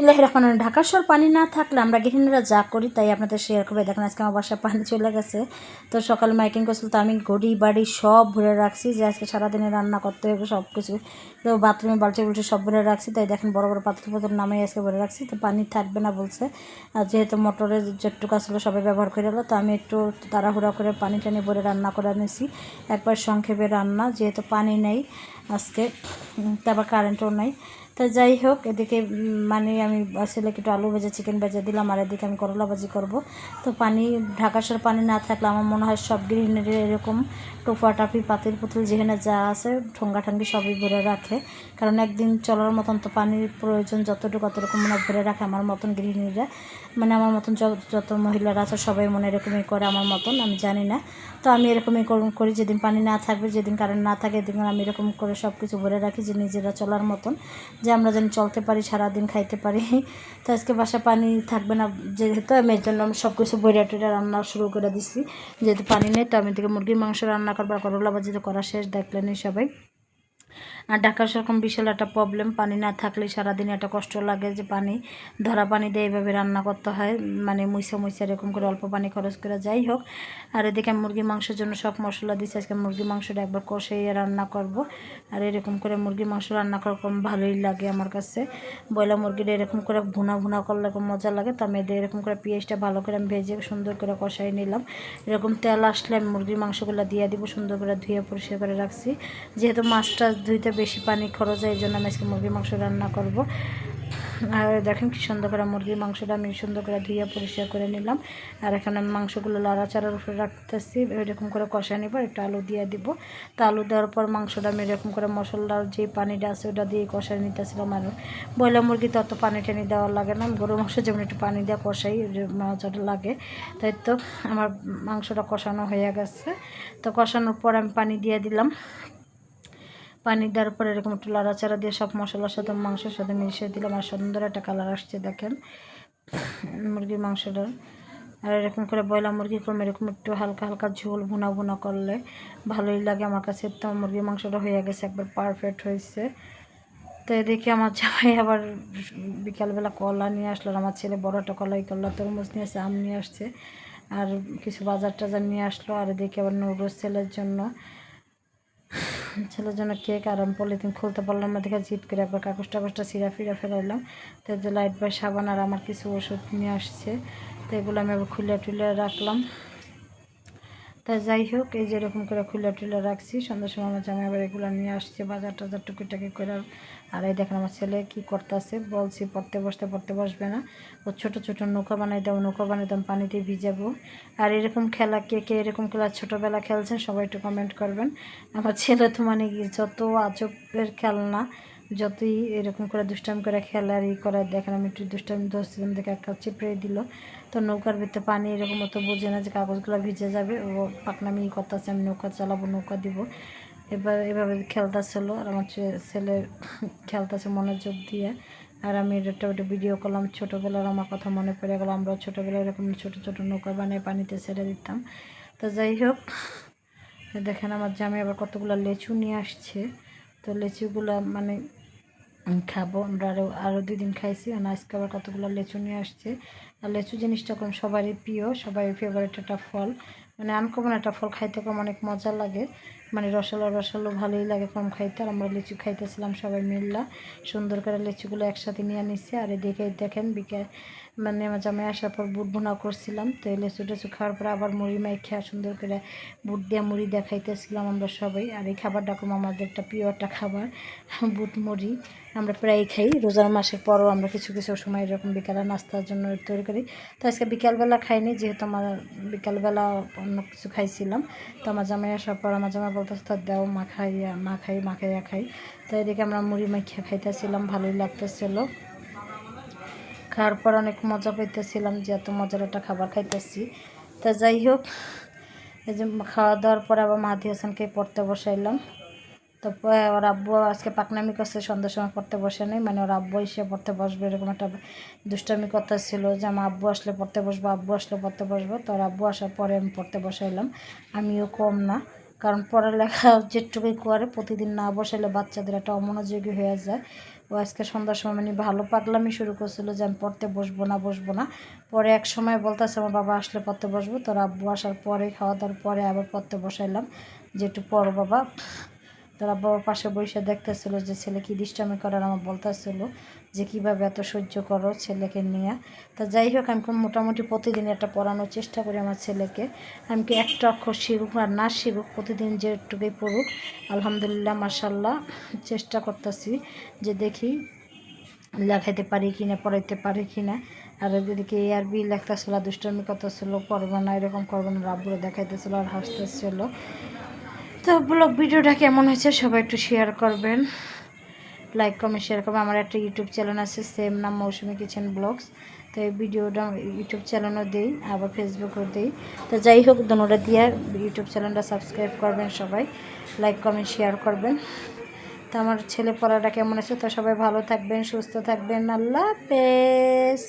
বিসমিল্লাহ রহমান রহিম। ঢাকার শহর পানি না থাকলে আমরা গৃহিণীরা যা করি তাই আপনাদের শেয়ার করে দেখেন আজকে আমার বাসায় পানি চলে গেছে। তো সকালে মাইকিং করছিল, তো আমি গড়ি বাড়ি সব ভরে রাখছি যে আজকে সারাদিনে রান্না করতে হবে সব কিছু তো বাথরুমে বালতি বুলটি সব ভরে রাখছি। তাই দেখেন বড় বড় পাত্র পাত্র নামে আজকে ভরে রাখছি। তো পানি থাকবে না বলছে। আর যেহেতু মোটরের যেটুকু আসলে সবাই ব্যবহার করে এলো, তো আমি একটু তাড়াহুড়া করে পানি টানি ভরে রান্না করে নিয়েছি একবার সংক্ষেপে রান্না, যেহেতু পানি নেই আজকে তারপর কারেন্টও নেই। তো যাই হোক, এদিকে মানে আমি ছেলেকে একটু আলু ভেজে চিকেন ভেজে দিলাম, আর এদিকে আমি করলা ভাজি করব। তো পানি, ঢাকা শহর পানি না থাকলে আমার মনে হয় সব গৃহিণীর এরকম টোপা টাপি পাতিল পুতুল, যেখানে যা আছে, ঠোঙ্গা ঠাঙ্গি সবই ভরে রাখে। কারণ একদিন চলার মতন তো পানির প্রয়োজন যতটুকু অতটুকু মনে ভরে রাখে আমার মতন গৃহিণীরা মানে আমার মতন যত- মহিলারা আছে, সবাই মনে এরকমই করে আমার মতন, আমি জানি না। তো আমি এরকমই কর- করি, যেদিন পানি না থাকবে, যেদিন কারেন্ট না থাকে, এদিন আমি এরকম করে সব কিছু ভরে রাখি, যে নিজেরা চলার মতন। যে আমরা যেন চলতে পারি, সারাদিন খাইতে পারি। তো আজকে বাসা পানি থাকবে না যেহেতু, আমি এর জন্য আমি সব কিছু বইরা টইরা রান্না শুরু করে দিছি। যেহেতু পানি নেই, তো আমি থেকে মুরগির মাংস রান্না করবার করলা ভাজি তো করা শেষ, দেখলেনি সবাই। ঢাকার সেরকম বিশাল একটা প্রবলেম পানি না থাকলে সারাদিন একটা কষ্ট লাগে যে পানি, ধরা পানি দিয়ে এইভাবে রান্না করতে হয় মানে মুইসা মুইসা এরকম করে অল্প পানি খরচ করে যাই হোক। আর এদিকে আমি মুরগির মাংসের জন্য সব মশলা দিচ্ছি আজকে মুরগির মাংসটা একবার কষাইয়ে রান্না করব। আর এরকম করে মুরগির মাংস রান্না কম ভালোই লাগে আমার কাছে। বয়লা মুরগিটা এরকম করে ভুনা ভুনা করলে মজা লাগে, তো আমি এরকম করে পেঁয়াজটা ভালো করে আমি ভেজে সুন্দর করে কষাই নিলাম। এরকম তেল আসলে আমি মুরগির মাংসগুলো দিয়ে দিব, সুন্দর করে ধুয়ে পরিষ্কার করে রাখছি। যেহেতু মাছটা ধুইতে বেশি পানি খরচ হয়, এই জন্য আমি আজকে মুরগির মাংস রান্না করব। আর দেখেন কি সুন্দর করে মুরগির মাংসটা আমি সুন্দর করে ধুয়ে পরিষ্কার করে নিলাম। আর এখানে আমি মাংসগুলো লাড়াচাড়ার উপরে রাখতেছি, এরকম করে কষা নিব, একটু আলু দিয়ে দিব। তা আলু দেওয়ার পর মাংসটা আমি এরকম করে মশলার যে পানিটা আছে ওটা দিয়ে কষাই নিতেছিলাম। আর ব্রয়লার মুরগি তো অত পানি টানি দেওয়া লাগে না গরু মাংস যেমন একটু পানি দেওয়া কষাই মজাটা লাগে। তাই তো আমার মাংসটা কষানো হয়ে গেছে। তো কষানোর পর আমি পানি দিয়ে দিলাম। পানি দেওয়ার পরে এরকম একটু লাড়াচাড়া দিয়ে সব মশলার সাথে, মাংসের সাথে মিশিয়ে দিলাম। আর সুন্দর একটা কালার আসছে, দেখেন। মুরগির মাংসটার আর এরকম করে বয়লা মুরগি করলে এরকম একটু হালকা হালকা ঝোল, ভুনা ভুনা করলে ভালোই লাগে। আমার কাছে তো মুরগির মাংসটা হয়ে গেছে, একবার পারফেক্ট হয়েছে। তো এদিকে আমার জামাই আবার বিকালবেলা কলা নিয়ে আসলো আমার ছেলে বড় একটা কলাই কলা তরমুজ নিয়ে আসছে, আম নিয়ে আসছে। আর কিছু বাজার টাজার নিয়ে আসলো, আর এদিকে আবার নুডলস ছেলের জন্য। ছেলের জন্য কেক আর আমি পলিথিন খুলতে পারলাম না, দেখে জিট করে একবার কাগজ টাগজটা সিরা ফিরা ফেলাইলাম। তো যে লাইট বাই সাবান আর আমার কিছু ওষুধ নিয়ে আসছে। তো এগুলো আমি আবার খুলে টুলে রাখলাম। তা যাই হোক, এই যে এরকম করে খুলে টুলে রাখছি। সন্ধ্যার সময় আমার জামাই আবার এগুলো নিয়ে আসছে, বাজার টাজার টুকিটাকি করে। আর এই দেখেন আমার ছেলে কী করতেছে, বলছি পড়তে বসতে পড়তে বসবে না। ও ছোট ছোটো নৌকা বানাই দাও, নৌকা বানাই দাম পানিতে ভিজাবো। আর এরকম খেলা কে কে, এরকম খেলা ছোটোবেলা খেলছেন, সবাই একটু কমেন্ট করবেন। আমার ছেলে তো মানে যত আজবের খেলনা যতই এরকম করে দুষ্টামি করে খেলার ই করে দেখেন আমি একটু দুষ্টামি ধরছিলাম, দেখে একটা চিপড়ে দিল। তো নৌকার ভিতরে পানি এরকম মতো বোঝে না যে কাগজগুলো ভিজে যাবে, ও পাকনামি ই করতেছে, আমি নৌকা চালাবো, নৌকা দিব। এবার এভাবে খেলতা খেলতেছিল আর আমার ছেলে খেলতেছে মনোযোগ দিয়ে। আর আমি একটা একটা ভিডিও করলাম, ছোটোবেলার আমার কথা মনে পড়ে গেলো আমরা ছোটোবেলায় এরকম ছোটো ছোটো নৌকা বানিয়ে পানিতে ছেড়ে দিতাম। তো যাই হোক, দেখেন আমার জামাই আবার কতগুলো লেচু নিয়ে আসছে। তো লেচুগুলো মানে খাব। আমরা আরও আরও দুই দিন খাইছি। আর আজকে আবার কতগুলো লেচু নিয়ে আসছে। আর লেচু জিনিসটা কম সবারই প্রিয়, সবারই ফেভারিট একটা ফল। মানে আনকমন একটা ফল, খাইতে কম অনেক মজা লাগে। মানে রসালো রসালো ভালোই লাগে কম খাইতে। আর আমরা লিচু খাইতেছিলাম সবাই মিললা। সুন্দর করে লিচুগুলো একসাথে নিয়ে নিচ্ছে আর এদিকে দেখেন বিকেল মানে আমার জামাই আসার পর বুট ভুনা করছিলাম। তো এই লিচু টেচু খাওয়ার পর আবার মুড়ি মাই খেয়া সুন্দর করে বুট দিয়ে মুড়ি দিয়ে খাইতেছিলাম আমরা সবাই। আর এই খাবারটা কম আমাদের একটা প্রিয় একটা খাবার, বুট মুড়ি। আমরা প্রায় খাই। রোজার মাসের পরও আমরা কিছু কিছু সময় এরকম বিকালে নাস্তার জন্য তৈরি করি। তো আজকে বিকালবেলা খাইনি, যেহেতু আমার বিকালবেলা অন্য কিছু খাইছিলাম। তো আমার জামাই আসার পর আমার জামাই বলতেছে দেও, মা খাইয়া, মা খাই তো এদিকে আমরা মুড়ি মাখিয়া খাইতেছিলাম, ভালোই লাগতেছিল। খাওয়ার পর অনেক মজা পাইতেছিলাম যে এত মজার একটা খাবার খাইতেছি। তা যাই হোক, এই যে খাওয়া দাওয়ার পরে আবার মাহাদি হাসানকে পড়তে বসাইলাম। তো প- ওর আব্বু আজকে পাকনামি করছে, সন্ধ্যার সময় পড়তে বসে নেই। মানে ওর আব্বু এসে পড়তে বসবে, এরকম একটা দুষ্টামি কথা ছিল যে আমার আব্বু আসলে পড়তে বসবো, আব্বু আসলে পড়তে বসবো। তো ওর আব্বু আসার পরে আমি পড়তে বসাইলাম। আমিও কম না। কারণ পড়ালেখা যেটুকুই করে, প্রতিদিন না বসালে বাচ্চাদের একটা অমনোযোগী হয়ে যায়। ও আজকে সন্ধ্যার সময় মানে ভালো পাগলামি শুরু করছিল যে আমি পড়তে বসবো না বসবো না। পরে এক সময় বলতেছে, আমার বাবা আসলে পড়তে বসবো, তোর আব্বু আসার পরে, খাওয়া দাওয়ার পরে আবার পড়তে বসাইলাম। যে একটু পড়ো বাবা। তোর আমার পাশে বসে দেখতেছিল যে ছেলে কি দুষ্টামি করার আমার বলতেছিল যে কীভাবে এত সহ্য করো ছেলেকে নিয়ে। তা যাই হোক, আমি মোটামুটি প্রতিদিন একটা পড়ানোর চেষ্টা করি আমার ছেলেকে। আমি কি একটা অক্ষর শিখুক আর না শিখুক, প্রতিদিন যেটুকুই পড়ুক, আলহামদুলিল্লাহ মাসাল্লাহ চেষ্টা করতেছি যে দেখি লেখাইতে পারি কি না পড়াইতে পারি কি না আর এদিকে এ আর বি লেখতেছিল, দুষ্টামি করতেছিল পড়বে না, এরকম করবে না, রাব্বুরে দেখাইতেছিল আর হাসতেছিল। তো ব্লগ ভিডিওটা কেমন হয়েছে সবাই একটু শেয়ার করবেন। লাইক কমেন্ট শেয়ার করবেন। আমার একটা ইউটিউব চ্যানেল আছে সেম নাম মৌসুমি কিচেন ব্লগস তো এই ভিডিওটা ইউটিউব চ্যানেলও দিই, আবার ফেসবুকও দিই। তো যাই হোক দুটোটা দিয়ে ইউটিউব চ্যানেলটা সাবস্ক্রাইব করবেন সবাই। লাইক কমেন্ট শেয়ার করবেন। তো আমার ছেলে পড়াটা কেমন আছে তো সবাই ভালো থাকবেন, সুস্থ থাকবেন। আল্লাহ হাফেজ।